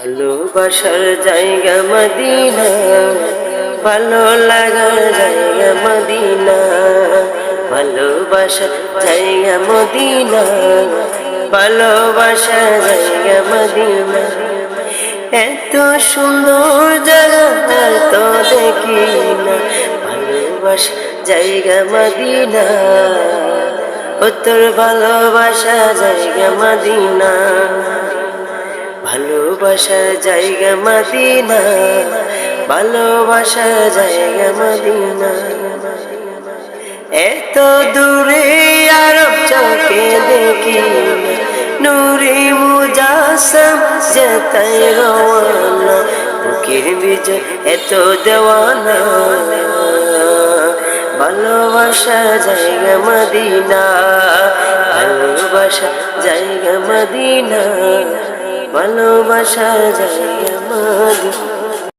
ভালোবাসার জায়গা মদিনা, ভালো লাগার জায়গা মদিনা, ভালোবাসার জায়গা মদিনা ভালোবাসা জায়গা মদিনা। এত সুন্দর জায়গা তো দেখি না ভালোবাসা জায়গা মদিনা, ও তোর ভালোবাসা জায়গা মদিনা। ভালোবাসার জায়গা মদিনা ভালোবাসা জায়গা মদিনা। এত দূরে আরব চোখে দেখি নুরি মুজাসম যেতাই রওয়ানা, বুকের বিজয় এত দেওয়ানা। ভালোবাসা জায়গা মদিনা ভালোবাসা জায়গা মদিনা। ভালোবাসা যায় মদিনা